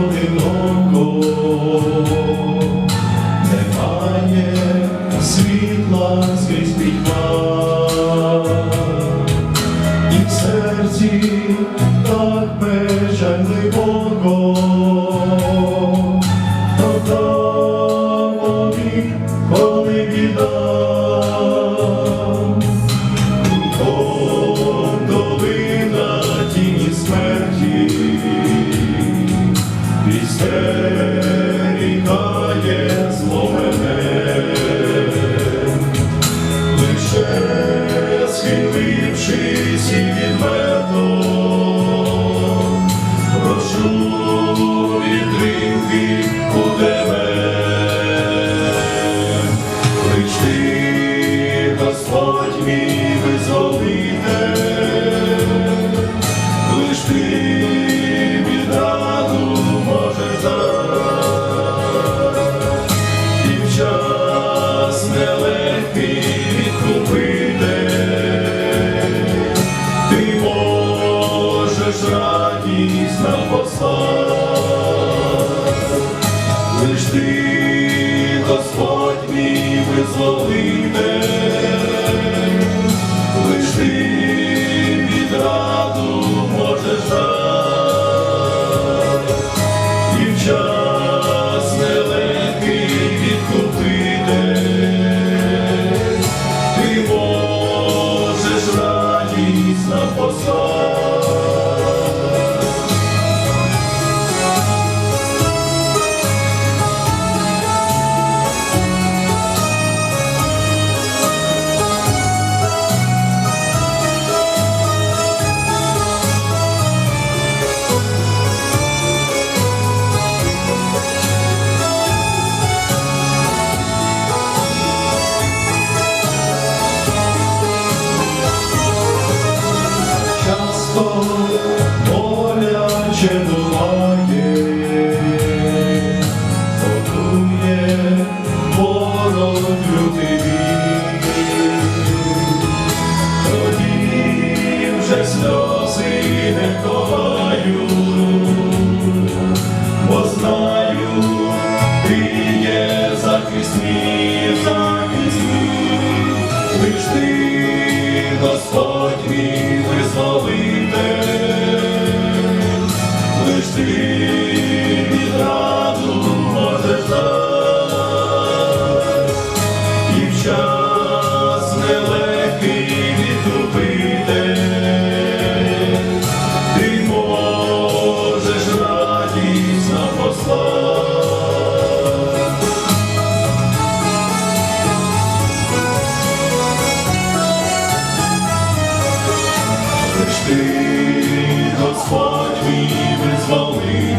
одиноко, немає світла скрізь пітьма, і в серці так печаль глибоко, то там обід, коли біда. Мій лиш ти відраду можеш дати, і нелегкий відкупити, ти можеш радість нам послати. Лиш ти, Господь мій визволитель, За сльози не ховаю, бо знаю, ти є захист захисний, захисний, лиш ти, Господь мій визволитель, лиш ти відраду можеш дати, час не лежить. what we've been slowly